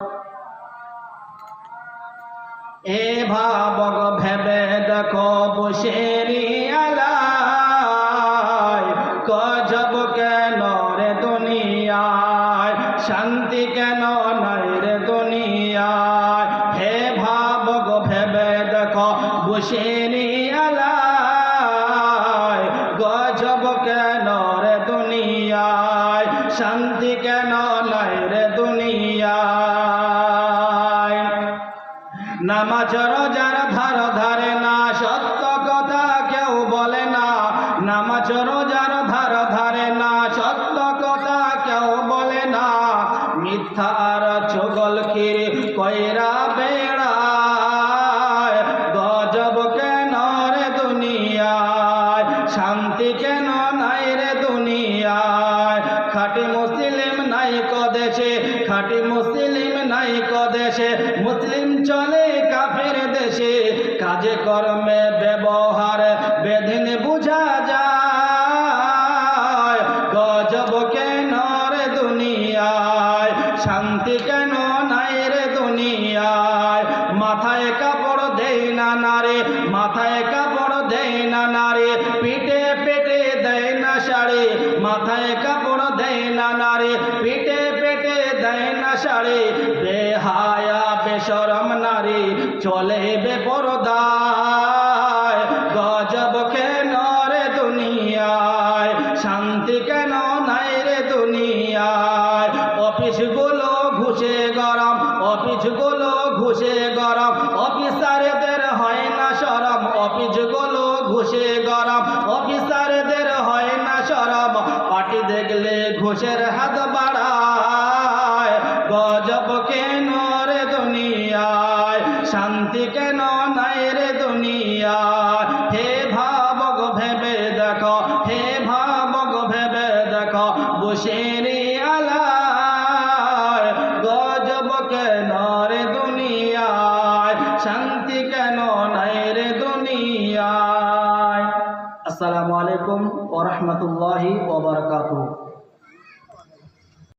এ ভাবক ভেবে দেখো বসেরি আলায় গজব কেন রে দুনিয়ায়? শান্তি কেন নাই রে দুনিয়ায়? ভেবে দেখো বসেরি আলায় গজব কেন রে দুনিয়ায়? শান্তি কেন নামাজ রোজার ধার ধারে না, সত্য কথা কেউ বলে না। নামাজ রোজার ধার ধারে না, সত্য কথা কেউ বলে না। মিথ্যা আর চগল কিরে কয়রা বেড়ায়। গজব কেন রে দুনিয়ায়? শান্তি কেন নাই রে দুনিয়ায়? খাটি মুসলিম নাই কদেশে, খাটি মুসলিম নাই কদেশে। মুসলিম চলে কাজে কর্মে ব্যবহার বেদিন বুঝা যায়। গজব কেন রে দুনিয়ায়? শান্তি কেন নাই রে দুনিয়ায়? মাথায় কাপড় দেই না নারে, মাথায় কাপড় দেই না নারে, পিঠে পেটে দেয় না শাড়ি, মাথায় কাপড় দেয় না নারে, পিঠে পেটে দেয় না বেহায়া বেশরম নারী চলে বেপরদায় গজব কেন রে দুনিয়ায়? শান্তি কেন নাই রে দুনিয়ায়? অফিসগুলো ঘুষে গরম, অফিসগুলো ঘুষে গরম। অফিসারদের হয় না সরম, অফিসগুলো ঘুষে গরম। অফিসারদের হয় না সরম, পার্টি দেখলে ঘুষের হাত বাড়ায়। গজব কেন শান্তি কেন নাই রে দুনিয়া? হে ভাবক ভেবে দেখো, হে ভাবক ভেবে দেখো, বসেরি আলায়, গজব কেন রে দুনিয়ায়? শান্তি কেন নাই রে দুনিয়ায়? আসসালামু আলাইকুম ওয়া রাহমাতুল্লাহি ওয়া বারাকাতুহু।